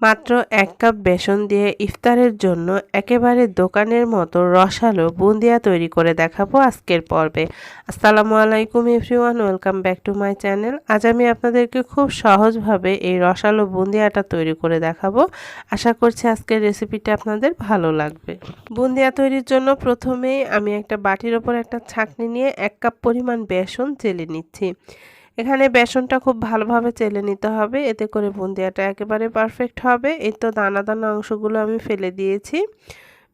মাত্র এক কাপ বেসন দিয়ে ইফতারের জন্য একেবারে দোকানের মতো রসালো বুন্দিয়া তৈরি করে দেখাবো আজকের পর্বে। আসসালামু আলাইকুম everyone, welcome back to my channel. আজ আমি আপনাদেরকে খুব সহজভাবে এই রসালো বুন্দিয়াটা তৈরি করে দেখাবো। আশা করছি আজকের রেসিপিটা আপনাদের ভালো লাগবে। বুন্দিয়া তৈরির জন্য প্রথমেই আমি একটা বাটির ওপর একটা ছাঁকনি নিয়ে এক কাপ পরিমাণ বেসন চেলে নিচ্ছি। এখানে বেসনটা খুব ভালোভাবে চেলে নিতে হবে। এতে করে বুন্দিয়াটা একেবারে পারফেক্ট হবে। এই তো দানা দানা অংশগুলো আমি ফেলে দিয়েছি।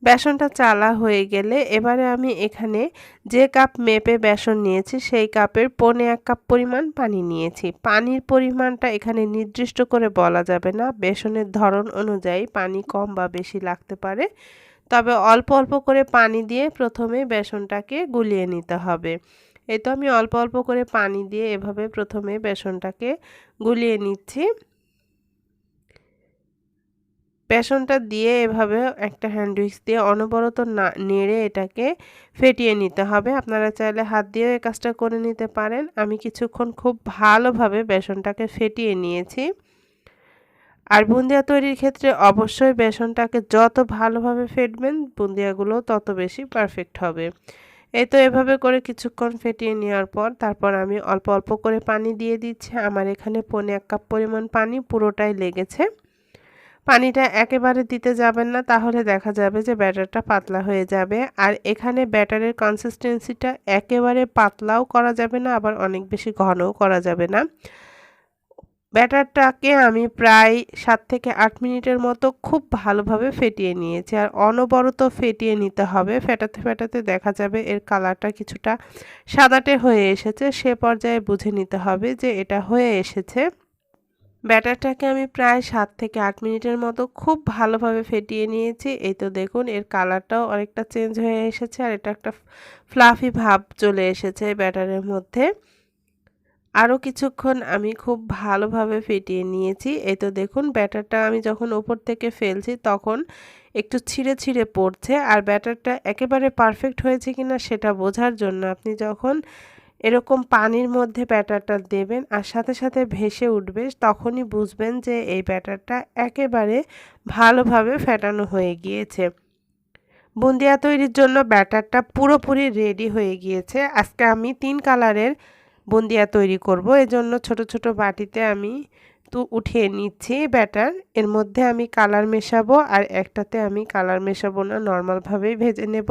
বেসনটা চালা হয়ে গেলে এবারে আমি এখানে যে কাপ মেপে বেসন নিয়েছি সেই কাপের পনে এক কাপ পরিমাণ পানি নিয়েছি। পানির পরিমাণটা এখানে নির্দিষ্ট করে বলা যাবে না। বেসনের ধরন অনুযায়ী পানি কম বা বেশি লাগতে পারে। তবে অল্প অল্প করে পানি দিয়ে প্রথমে বেসনটাকে গুলিয়ে নিতে হবে। এই তো আমি অল্প অল্প করে পানি দিয়ে এভাবে প্রথমে বেসনটাকে গুলিয়ে নিচ্ছি। বেসনটা দিয়ে এভাবে একটা হ্যান্ড উইক্স দিয়ে অনবরত না নেড়ে এটাকে ফেটিয়ে নিতে হবে। আপনারা চাইলে হাত দিয়ে এই কাজটা করে নিতে পারেন। আমি কিছুক্ষণ খুব ভালোভাবে বেসনটাকে ফেটিয়ে নিয়েছি। আর বুন্দিয়া তৈরির ক্ষেত্রে অবশ্যই বেসনটাকে যত ভালোভাবে ফেটবেন, বুন্দিয়াগুলো তত বেশি পারফেক্ট হবে। এই তো এভাবে করে কিছুক্ষণ ফেটিয়ে নেওয়ার পর তারপর আমি অল্প অল্প করে পানি দিয়ে দিচ্ছি। আমার এখানে পনে এক কাপ পরিমাণ পানি পুরোটাই লেগেছে। পানিটা একেবারে দিতে যাবেন না, তাহলে দেখা যাবে যে ব্যাটারটা পাতলা হয়ে যাবে। আর এখানে ব্যাটারের কনসিস্টেন্সিটা একেবারে পাতলাও করা যাবে না, আবার অনেক বেশি ঘনও করা যাবে না। ব্যাটারটাকে আমি প্রায় সাত থেকে আট মিনিটের মতো খুব ভালোভাবে ফেটিয়ে নিয়েছি। আর অনবরত ফেটিয়ে নিতে হবে। ফেটাতে ফেটাতে দেখা যাবে এর কালারটা কিছুটা সাদাটে হয়ে এসেছে। সে পর্যায়ে বুঝে নিতে হবে যে এটা হয়ে এসেছে। ব্যাটারটাকে আমি প্রায় সাত থেকে আট মিনিটের মতো খুব ভালোভাবে ফেটিয়ে নিয়েছি। এই তো দেখুন, এর কালারটাও অনেকটা চেঞ্জ হয়ে এসেছে আর এটা একটা ফ্লাফি ভাব চলে এসেছে ব্যাটারের মধ্যে। আরও কিছুক্ষণ আমি খুব ভালোভাবে ফেটিয়ে নিয়েছি। এই তো দেখুন, ব্যাটারটা আমি যখন ওপর থেকে ফেলছি তখন একটু ছিঁড়ে ছিঁড়ে পড়ছে আর ব্যাটারটা একেবারে পারফেক্ট হয়েছে কিনা সেটা বোঝার জন্য আপনি যখন এরকম পানির মধ্যে ব্যাটারটা দেবেন আর সাথে সাথে ভেসে উঠবে তখনই বুঝবেন যে এই ব্যাটারটা একেবারে ভালোভাবে ফেটানো হয়ে গিয়েছে। বুন্দিয়া তৈরির জন্য ব্যাটারটা পুরোপুরি রেডি হয়ে গিয়েছে। আজকে আমি তিন কালারের বুন্দিয়া তৈরি করব। এজন্য ছোট ছোট বাটিতে আমি তো, উঠিয়ে নিচ্ছি ব্যাটার। এর মধ্যে আমি কালার মেশাবো আর একটাতে আমি কালার মেশাবো না নর্মালভাবেই ভেজে নেব।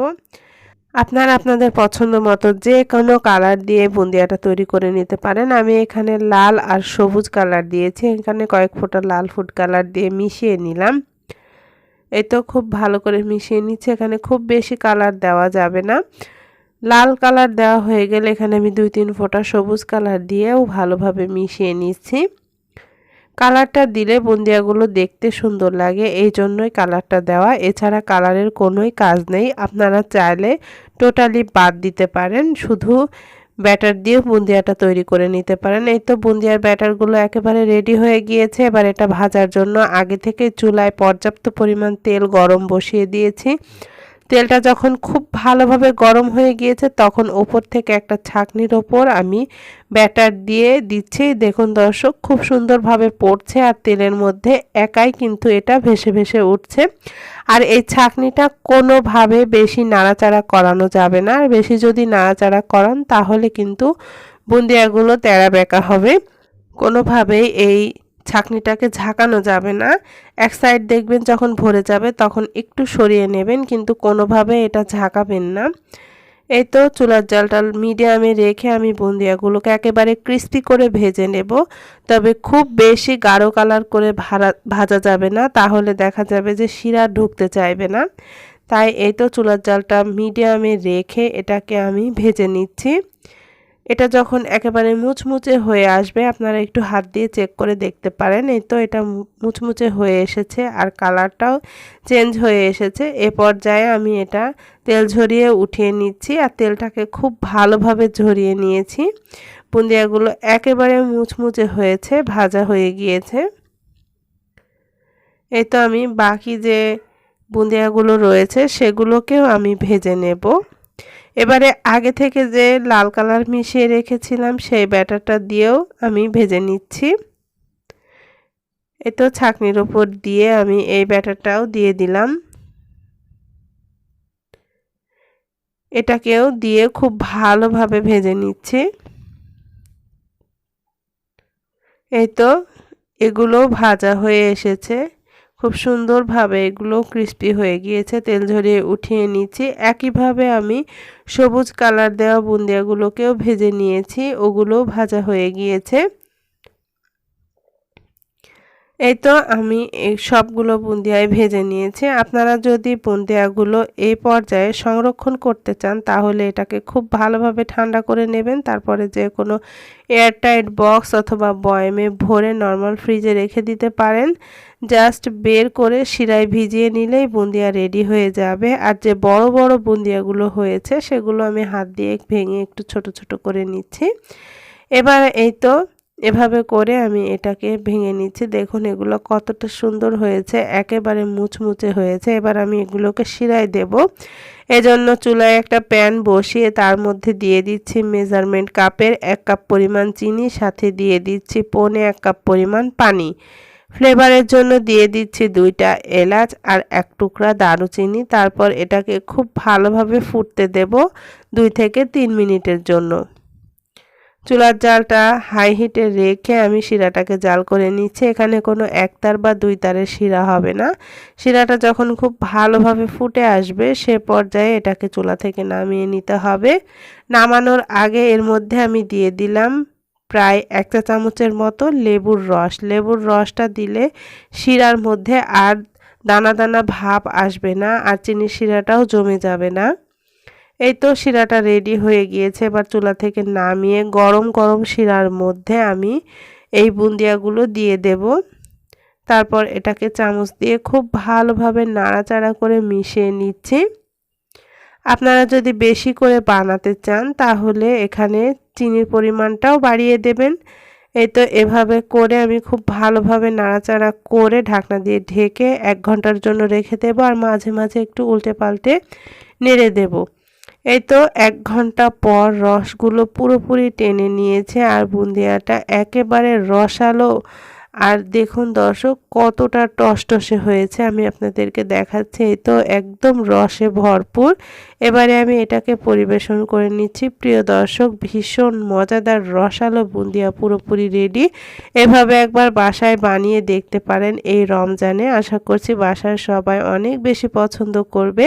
আপনারা আপনাদের পছন্দ মতো যে কোনো কালার দিয়ে বুন্দিয়াটা তৈরি করে নিতে পারেন। আমি এখানে লাল আর সবুজ কালার দিয়েছি। এখানে কয়েক ফোঁটা লাল ফুড কালার দিয়ে মিশিয়ে নিলাম। এই তো খুব ভালো করে মিশিয়ে নিচ্ছি, এখানে খুব বেশি কালার দেওয়া যাবে না। লাল কালার দেওয়া হয়ে গেলে এখানে আমি দুই তিন ফোঁটা সবুজ কালার দিয়েও ভালোভাবে মিশিয়ে নিচ্ছি। কালারটা দিলে বুন্দিয়াগুলো দেখতে সুন্দর লাগে, এই জন্যই কালারটা দেওয়া। এছাড়া কালারের কোনোই কাজ নেই, আপনারা চাইলে টোটালি বাদ দিতে পারেন, শুধু ব্যাটার দিয়ে বুন্দিয়াটা তৈরি করে নিতে পারেন। এই তো বুন্দিয়ার ব্যাটারগুলো একেবারে রেডি হয়ে গিয়েছে, এবার এটা ভাজার জন্য আগে থেকে চুলায় পর্যাপ্ত পরিমাণ তেল গরম বসিয়ে দিয়েছি। তেলটা যখন খুব ভালোভাবে গরম হয়ে গিয়েছে, তখন ওপর থেকে একটা ছাকনির ওপর আমি ব্যাটার দিয়ে দিচ্ছি। দেখুন দর্শক, খুব সুন্দরভাবে পড়ছে আর তেলের মধ্যে একাই কিন্তু এটা ভেসে ভেসে উঠছে। আর এই ছাকনিটা কোনোভাবে বেশি নাড়াচাড়া করানো যাবে না। আর বেশি যদি নাড়াচাড়া করান, তাহলে কিন্তু বুন্দিয়াগুলো তেড়া বেঁকা হবে। কোনোভাবেই এই ছাকনিটাকে ঝাঁকানো যাবে না। এক সাইড দেখবেন যখন ভরে যাবে তখন একটু সরিয়ে নেবেন, কিন্তু কোনোভাবে এটা ঝাঁকাবেন না। এই তো চুলার জালটা মিডিয়ামে রেখে আমি বুন্দিয়াগুলোকে একেবারে ক্রিস্পি করে ভেজে নেব। তবে খুব বেশি গাঢ় কালার করে ভাড়া, ভাজা যাবে না, তাহলে দেখা যাবে যে শিরা ঢুকতে চাইবে না। তাই এই তো চুলার জালটা মিডিয়ামে রেখে এটাকে আমি ভেজে নিচ্ছি। এটা যখন একেবারে মুচমুচে হয়ে আসবে, আপনারা একটু হাত দিয়ে চেক করে দেখতে পারেন। এই তো এটা মুচমুচে হয়ে এসেছে আর কালারটাও চেঞ্জ হয়ে এসেছে। এ পর্যায়ে আমি এটা তেল ঝরিয়ে উঠিয়ে নিচ্ছি আর তেলটাকে খুব ভালোভাবে ঝরিয়ে নিয়েছি। বুন্দিয়াগুলো একেবারে মুচমুচে হয়েছে, ভাজা হয়ে গিয়েছে। এই তো আমি বাকি যে বুন্দিয়াগুলো রয়েছে, সেগুলোকেও আমি ভেজে নেব। এবারে আগে থেকে যে লাল কালার মিশিয়ে রেখেছিলাম, সেই ব্যাটারটা দিয়েও আমি ভেজে নিচ্ছি। এই তো ছাকনির উপর দিয়ে আমি এই ব্যাটারটাও দিয়ে দিলাম। এটাকেও দিয়ে খুব ভালোভাবে ভেজে নিচ্ছি। এই তো এগুলো ভাজা হয়ে এসেছে। খুব সুন্দরভাবে এগুলো ক্রিস্পি হয়ে গিয়েছে। তেল ঝরিয়ে উঠিয়ে নিচ্ছি। একইভাবে আমি সবুজ কালার দেওয়া বুন্দিয়াগুলোকেও ভেজে নিয়েছি। ওগুলো ভাজা হয়ে গিয়েছে। এই তো আমি এই সবগুলো বুন্দিয়ায় ভেজে নিয়েছি। আপনারা যদি বুন্দিয়াগুলো এই পর্যায়ে সংরক্ষণ করতে চান, তাহলে এটাকে খুব ভালোভাবে ঠান্ডা করে নেবেন। তারপরে যে কোনো এয়ারটাইট বক্স অথবা বয়মে ভরে নর্মাল ফ্রিজে রেখে দিতে পারেন। জাস্ট বের করে শিরায় ভিজিয়ে নিলেই বুন্দিয়া রেডি হয়ে যাবে। আর যে বড় বড় বুন্দিয়াগুলো হয়েছে, সেগুলো আমি হাত দিয়ে ভেঙে একটু ছোট ছোট করে নিচ্ছি। এবার এই তো এভাবে করে আমি এটাকে ভেঙে নিচ্ছি। দেখুন, এগুলো কতটা সুন্দর হয়েছে, একেবারে মুচমুচে হয়েছে। এবার আমি এগুলোকে শিরায় দেব। এজন্য চুলায় একটা প্যান বসিয়ে তার মধ্যে দিয়ে দিচ্ছি মেজারমেন্ট কাপের এক কাপ পরিমাণ চিনি, সাথে দিয়ে দিচ্ছি পনে এক কাপ পরিমাণ পানি। ফ্লেভারের জন্য দিয়ে দিচ্ছি দুইটা এলাচ আর এক টুকরা দারুচিনি। তারপর এটাকে খুব ভালোভাবে ফুটতে দেব দুই থেকে তিন মিনিটের জন্য। চুলার জালটা হাই হিটে রেখে আমি শিরাটাকে জাল করে নিচ্ছি। এখানে কোনো একতার বা দুই তারের শিরা হবে না। শিরাটা যখন খুব ভালোভাবে ফুটে আসবে, সে পর্যায়ে এটাকে চুলা থেকে নামিয়ে নিতে হবে। নামানোর আগে এর মধ্যে আমি দিয়ে দিলাম প্রায় এক চা চামচের মতো লেবুর রস। লেবুর রসটা দিলে শিরার মধ্যে আর দানা দানা ভাব আসবে না, আর চিনি শিরাটাও জমে যাবে না। এই তো শিরাটা রেডি হয়ে গিয়েছে, এবার চুলা থেকে নামিয়ে গরম গরম শিরার মধ্যে আমি এই বুন্দিয়াগুলো দিয়ে দেব। তারপর এটাকে চামচ দিয়ে খুব ভালোভাবে নাড়াচাড়া করে মিশিয়ে নিচ্ছি। আপনারা যদি বেশি করে বানাতে চান, তাহলে এখানে চিনির পরিমাণটাও বাড়িয়ে দেবেন। এই তো এভাবে করে আমি খুব ভালোভাবে নাড়াচাড়া করে ঢাকনা দিয়ে ঢেকে এক ঘণ্টার জন্য রেখে দেবো, আর মাঝে মাঝে একটু উল্টে পাল্টে নেড়ে দেবো। এই তো এক ঘণ্টা পর রসগুলো পুরোপুরি টেনে নিয়েছে আর বুন্দিয়াটা একেবারে রসালো আর দেখুন দর্শক, কতটা টসটসে হয়েছে, আমি আপনাদেরকে দেখাচ্ছি। এই তো একদম রসে ভরপুর। এবারে আমি এটাকে পরিবেশন করে নিচ্ছি। প্রিয় দর্শক, ভীষণ মজাদার রসালো বুন্দিয়া পুরোপুরি রেডি এভাবে একবার বাসায় বানিয়ে দেখতে পারেন এই রমজানে। আশা করছি বাসার সবাই অনেক বেশি পছন্দ করবে।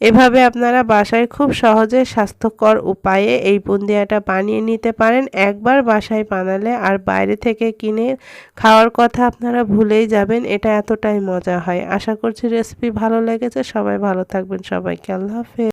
এভাবে আপনারা বাসায় খুব সহজে স্বাস্থ্যকর উপায়ে এই বুন্দিয়াটা বানিয়ে নিতে পারেন। একবার বাসায় বানালে আর বাইরে থেকে কিনে খাওয়ার কথা আপনারা ভুলেই যাবেন, এটা এতটাই মজা হয়। আশা করছি রেসিপি ভালো লেগেছে, সবাই ভালো থাকবেন সবাইকে, আল্লাহ হাফেজ।